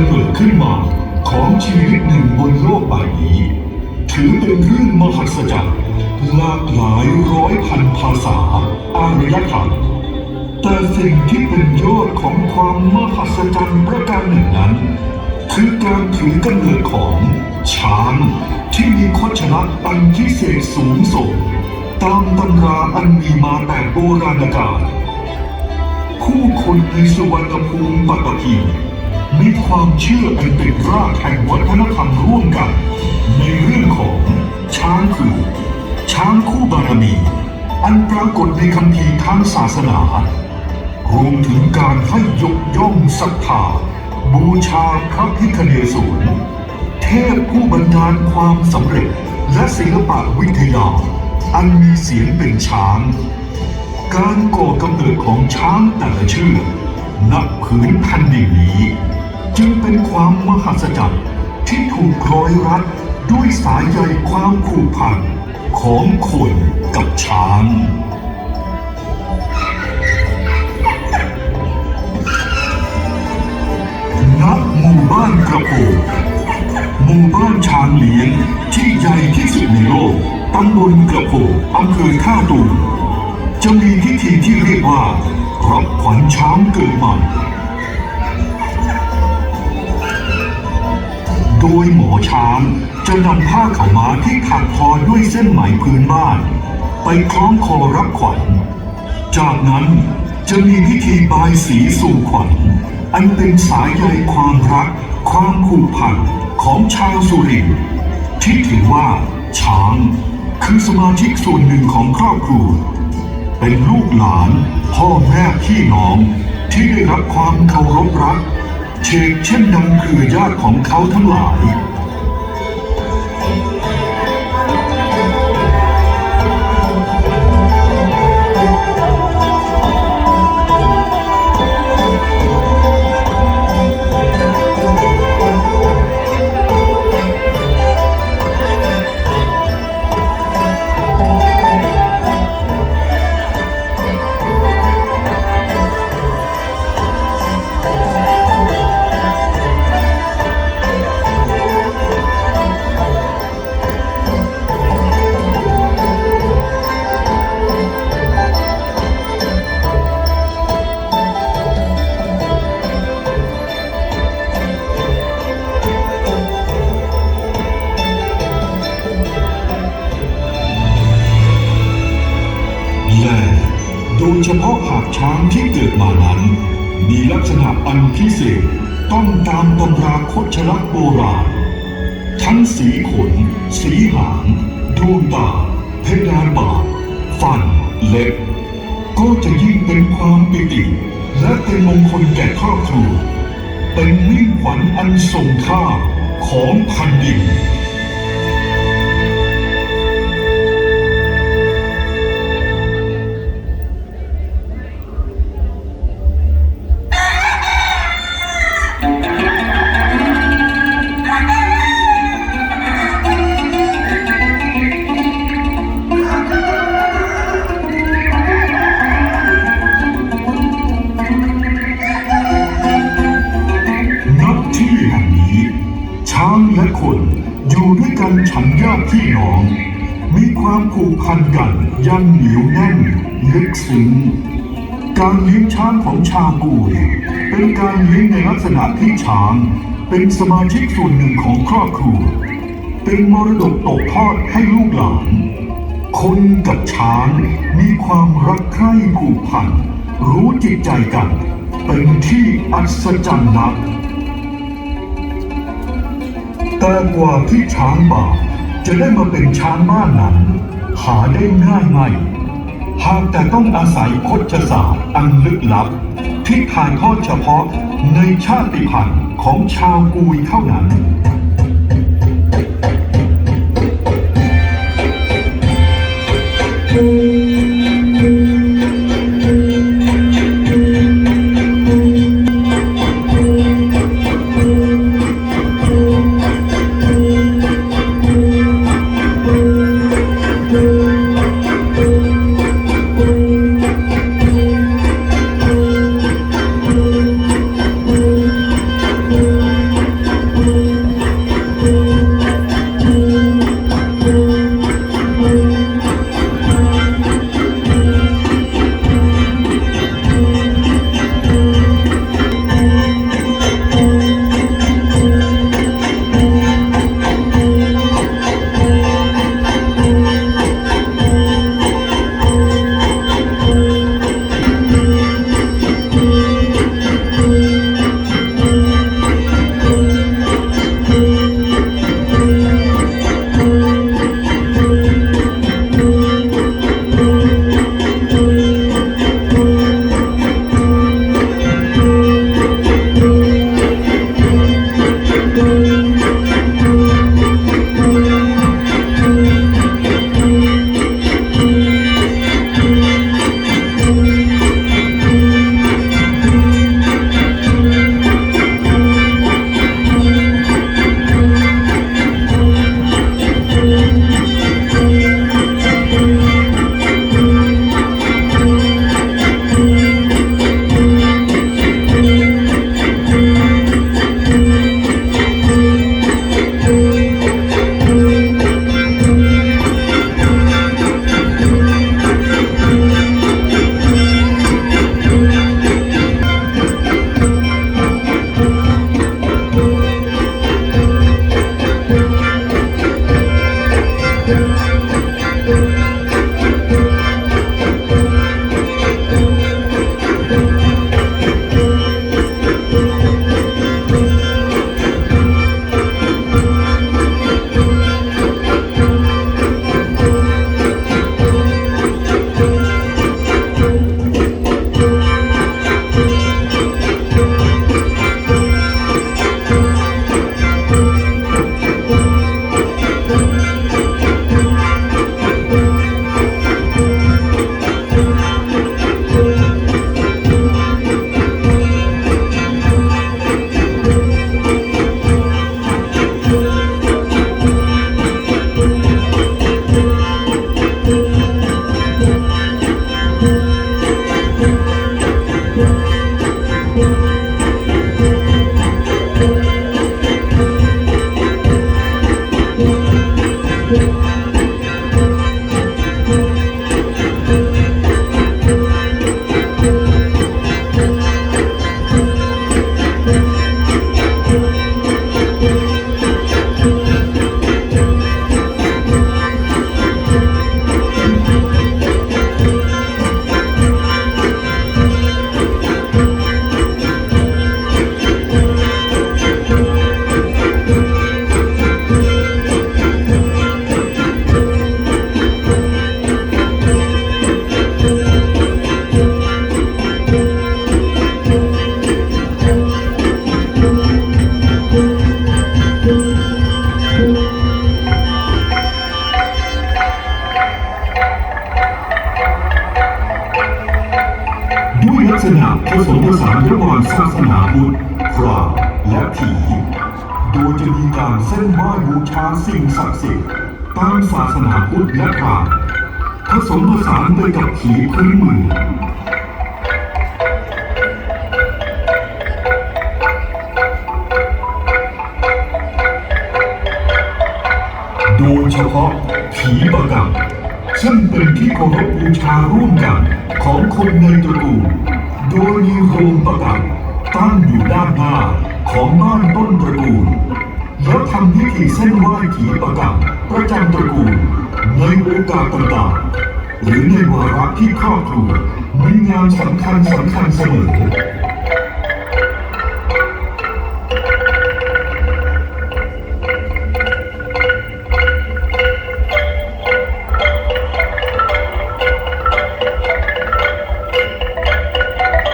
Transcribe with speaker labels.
Speaker 1: ำเนิดขึ้นมาของชีวิตหนึ่งบนโลกใบนี้ ถือเป็นเรื่องมหัศจรรย์หลากหลายร้อยพันภาษาอารยธรรมแต่สิ่งที่เป็นยอดของความมหัศจรรย์ประการหนึ่งนั้น คือการถือกำเนิดของช้างที่มีคชลักษณ์อันพิเศษสูงส่งตามตำราอันมีมาแต่โบราณกาลผู้คนในสุวรรณภูมิปัตตภี มีความเชื่ออันเป็นรากแห่งวัฒนธรรมร่วมกัน ในเรื่องของช้างคือช้างคู่บารมี อันปรากฏในคัมภีร์ทางศาสนารวมถึงการให้ยกย่องศรัทธาบูชาพระพิคเนศวรเทพผู้บันดาลความสำเร็จและศิลปะวิทยา อันมีเสียงเป็นช้าง การก่อกำเนิดของช้างแต่ละเชื่อกณผืนแผ่นดินนี้ จึงเป็นความมหัศจรรย์ที่ถูกร้อยรัดด้วยสายใยความผูกพันของคนกับช้างณหมู่บ้านกระโปงหมู่บ้านช้างเลี้ยงที่ใหญ่ที่สุดในโลกตำบลกระโปงอำเภอท่าตูมจะมีพิธีที่เรียกว่ารับขวัญช้างเกิดใหม่ โดยหมอช้างจะนำผ้าขาวม้าที่ถักทอด้วยเส้นไหมพื้นบ้าน ไปคล้องคอรับขวัญ จากนั้นจะมีพิธีบายสีสู่ขวัญ อันเป็นสายใยความรัก ความผูกพันของชาวสุรินทร์ที่ถือว่า ช้าง คือสมาชิกส่วนหนึ่งของครอบครัว เป็นลูกหลาน พ่อแม่พี่น้องที่ได้รับความเคารพรัก เชกเช่นดังเครือญาติของเขาทั้งหลาย เฉพาะหากช้างที่เกิดมานั้น มีลักษณะอันพิเศษต้องตามตำราคดชลักโบราณ ทั้งสีขน สีหางดวงตาเพดานปากฟันเล็บ ก็จะยิ่งเป็นความปิติ และเป็นมงคลแก่ครอบครัว เป็นมิ่งขวัญอันทรงค่าของแผ่นดิน อง มีความผูกพันกันยังเหนียวแน่นลึกซึ้งการเลี้ยงช้างของชาวกุยเป็นการเลี้ยงในลักษณะที่ช้าง เป็นสมาชิกส่วนหนึ่งของครอบครัว เป็นมรดกตกทอดให้ลูกหลาน คนกับช้างมีความรักใคร่ผูกพัน รู้จิตใจกัน เป็นที่อัศจรรย์นักแต่กว่าที่ช้างป่า จะได้มาเป็นช้างบ้านนั้น หาได้ง่ายไหม หากแต่ต้องอาศัยคดศาสตร์อันลึกลับ ที่ถ่ายทอดเฉพาะในชาติพันธุ์ของชาวกุยเท่านั้น
Speaker 2: Thank
Speaker 1: สิ่งศักดิ์สิทธิ์ตามศาสนาพุทธและพราหมณ์ผสมผสานไปกับผีพื้นเมืองโดยเฉพาะผีประกับซึ่งเป็นที่เคารพบูชาร่วมกันของคนในตระกูลโดยมีโรงประกับตั้งอยู่ด้านหน้าของบ้านต้นตระกูล แล้วทำพิธีเส้นไหว้ผีประกับประจำตระกูลในโอกาสต่างๆหรือในวาระที่ครอบครัวมีงานสำคัญสำคัญเสมอ